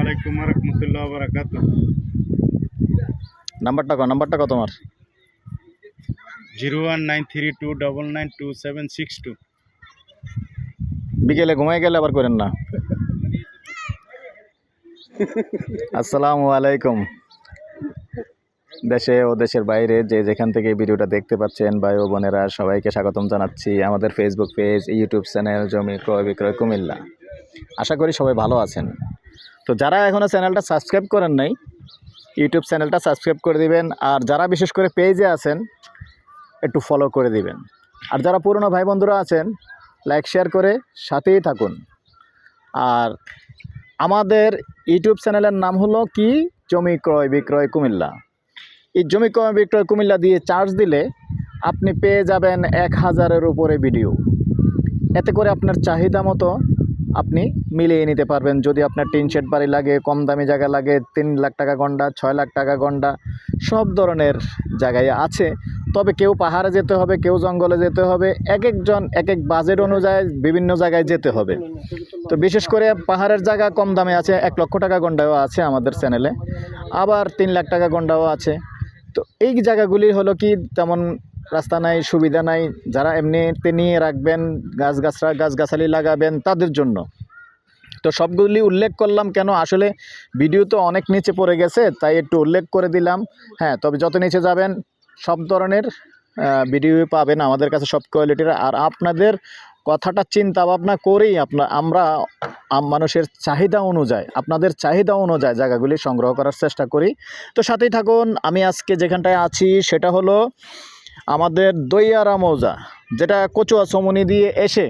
আলাইকুম রহমতুল্লাহ বারাকাত নাম্বারটা কো নাম্বারটা কত তোমার? Zero one nine three two double nine two seven six two. বিকেলে ঘুমাই গেলে আবার করেন না। আসসালামু আলাইকুম। দেশে ও দেশের বাইরে যে যেখান থেকে ভিডিওটা দেখতে পাচ্ছেন ভাই ও বোনেরা সবাইকে স্বাগতম জানাচ্ছি আমাদের ফেসবুক পেজ ইউটিউব চ্যানেল জমি ক্রয় বিক্রয় কুমিল্লা। আশা করি সবাই ভালো আছেন। তো যারা এখনও চ্যানেলটা সাবস্ক্রাইব করেন নাই, ইউটিউব চ্যানেলটা সাবস্ক্রাইব করে দিবেন। আর যারা বিশেষ করে পেজে আছেন, একটু ফলো করে দিবেন। আর যারা পুরনো ভাই বন্ধুরা আছেন লাইক শেয়ার করে সাথেই থাকুন। আর আমাদের ইউটিউব চ্যানেলের নাম হলো কি? জমি ক্রয় বিক্রয় কুমিল্লা। এই জমি ক্রয় বিক্রয় কুমিল্লা দিয়ে চার্জ দিলে আপনি পেয়ে যাবেন এক হাজারের উপরে ভিডিও এতে করে আপনার চাহিদা মতো আপনি মিলিয়ে নিতে পারবেন। যদি আপনার টিন শেড বাড়ি লাগে, কম দামি জায়গা লাগে, তিন লাখ টাকা গন্ডা, ছয় লাখ টাকা গন্ডা, সব ধরনের জায়গায় আছে। তবে কেউ পাহাড়ে যেতে হবে, কেউ জঙ্গলে যেতে হবে, এক একজন, এক এক বাজেট অনুযায়ী বিভিন্ন জায়গায় যেতে হবে। তো বিশেষ করে পাহাড়ের জায়গা কম দামে আছে, এক লক্ষ টাকা গন্ডাও আছে আমাদের চ্যানেলে। আবার তিন লাখ টাকা গন্ডাও আছে। তো এই জায়গাগুলি হলো কি? তেমন রাস্তা নাই, সুবিধা নাই, যারা এমনিতে নিয়ে রাখবেন, গাছগাছরা গাছগাছালি লাগাবেন, তাদের জন্য। তো সবগুলি উল্লেখ করলাম কেন? আসলে ভিডিও তো অনেক নিচে পড়ে গেছে, তাই একটু উল্লেখ করে দিলাম। হ্যাঁ তবে যত নিচে যাবেন, সব ধরনের ভিডিও পাবেন আমাদের কাছে সব কোয়ালিটির। আর আপনাদের কথাটা চিন্তা ভাবনা করেই আপনার আমরা আম- মানুষের চাহিদা অনুযায়ী, আপনাদের চাহিদা অনুযায়ী জায়গাগুলি সংগ্রহ করার চেষ্টা করি। তো সাথেই থাকুন, আমি আজকে যেখানটায় আছি, সেটা হলো আমাদের দইয়ারা মৌজা, যেটা কচুয়া সমনি দিয়ে এসে,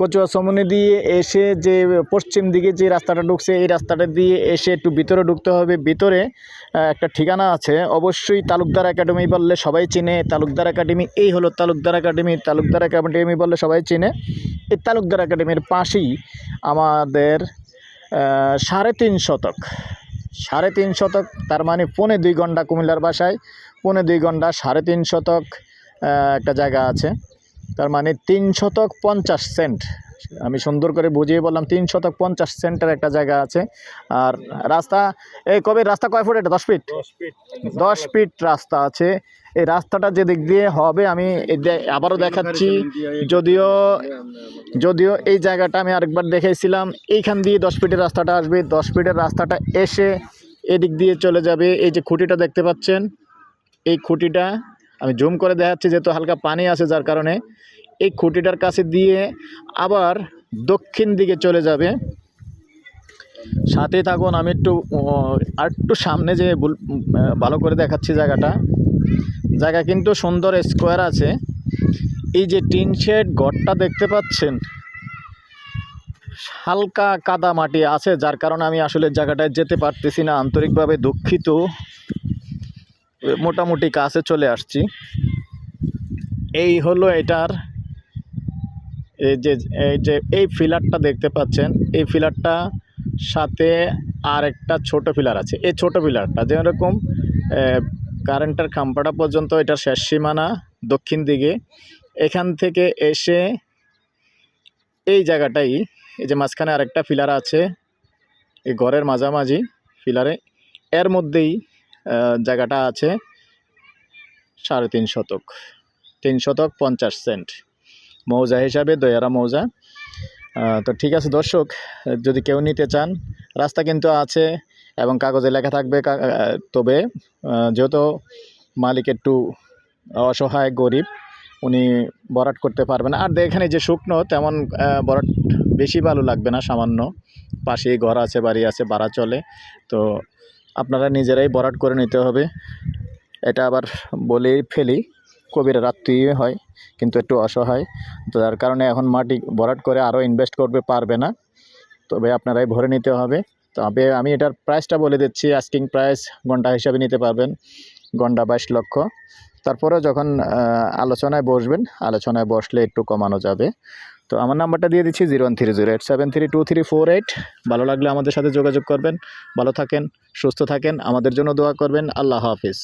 কচুয়া সমনি দিয়ে এসে যে পশ্চিম দিকে যে রাস্তাটা ঢুকছে, এই রাস্তাটা দিয়ে এসে একটু ভিতরে ঢুকতে হবে। ভিতরে একটা ঠিকানা আছে। অবশ্যই তালুকদার একাডেমি বললে সবাই চিনে। তালুকদার একাডেমি, এই হলো তালুকদার একাডেমি। তালুকদার একাডেমি বললে সবাই চিনে। এই তালুকদার একাডেমির পাশেই আমাদের সাড়ে তিন শতক, সাড়ে তিন শতক, তার মানে পৌনে দুই ঘণ্টা কুমিল্লার বাসায় পৌনে দুই ঘণ্টা সাড়ে তিন শতক একটা জায়গা আছে। তার মানে তিন শতক পঞ্চাশ সেন্ট। আমি সুন্দর করে বুঝিয়ে বললাম তিন শতক পঞ্চাশ সেন্টের একটা জায়গা আছে। আর রাস্তা এই কবে রাস্তা কয় ফুট এটা? দশ ফিট? দশ ফিট। রাস্তা আছে। এই রাস্তাটা যে দিক দিয়ে হবে আমি আবারও দেখাচ্ছি। যদিও যদিও এই জায়গাটা আমি আরেকবার দেখেছিলাম এইখান দিয়ে দশ ফিটের রাস্তাটা আসবে। দশ ফিটের রাস্তাটা এসে এদিক দিয়ে চলে যাবে। এই যে খুঁটিটা দেখতে পাচ্ছেন এই খুঁটিটা আমি জুম করে দেখাচ্ছি, যেহেতু হালকা পানি আছে যার কারণে। এই খুঁটিটার কাছে দিয়ে আবার দক্ষিণ দিকে চলে যাবে। সাথে থাকুন, আমি একটু আর একটু সামনে যে ভালো করে দেখাচ্ছি জায়গাটা। জায়গা কিন্তু সুন্দর স্কোয়ার আছে। এই যে টিন শেড ঘরটা দেখতে পাচ্ছেন? হালকা কাদা মাটি আছে, যার কারণে আমি আসলে জায়গাটায় যেতে পারতেছি না, আন্তরিকভাবে দুঃখিত। মোটামুটি কাছে চলে আসছি। এই হলো এটার, এই যে এই যে, এই ফিলারটা দেখতে পাচ্ছেন। এই ফিলারটা সাথে আর একটা ছোট ফিলার আছে। এই ছোট ফিলারটা যেরকম কারেন্টের খাম্পাটা পর্যন্ত এটার শেষ সীমানা, দক্ষিণ দিকে। এখান থেকে এসে এই জায়গাটাই, এই যে মাঝখানে আরেকটা ফিলার আছে, এই ঘরের মাঝামাঝি ফিলারে। এর মধ্যেই জায়গাটা আছে সাড়ে তিন শতক। তিন শতক পঞ্চাশ সেন্ট। মৌজা হিসাবে দয়ারা মৌজা। তো ঠিক আছে দর্শক, যদি কেউ নিতে চান, রাস্তা কিন্তু আছে এবং কাগজে লেখা থাকবে তবে যেহেতু মালিক একটু অসহায়, গরিব, উনি বরাট করতে পারবে না আর এখানে যে শুকনো, তেমন বরাট বেশি ভালো লাগবে না, সামান্য। পাশেই ঘর আছে, বাড়ি আছে, ভাড়া চলে। তো আপনারা নিজেরাই বরাট করে নিতে হবে। এটা আবার বলেই ফেলি, কবির রাত্রি হয়, কিন্তু একটু অসহায়। তো যার কারণে এখন মাটি ভরাট করে আরও ইনভেস্ট করবে পারবে না। তবে আপনারাই ভরে নিতে হবে। তবে আমি এটার প্রাইসটা বলে দিচ্ছি আস্কিং প্রাইস ঘণ্টা হিসাবে নিতে পারবেন, ঘণ্টা বাইশ লক্ষ। তারপরে যখন আলোচনায় বসবেন, আলোচনায় বসলে একটু কমানো যাবে। তো আমার নাম্বারটা দিয়ে দিচ্ছি zero one three zero eight, seven three two three four eight. ভালো লাগলে আমাদের সাথে যোগাযোগ করবেন। ভালো থাকেন, সুস্থ থাকেন। আমাদের জন্য দোয়া করবেন। আল্লাহ হাফিজ।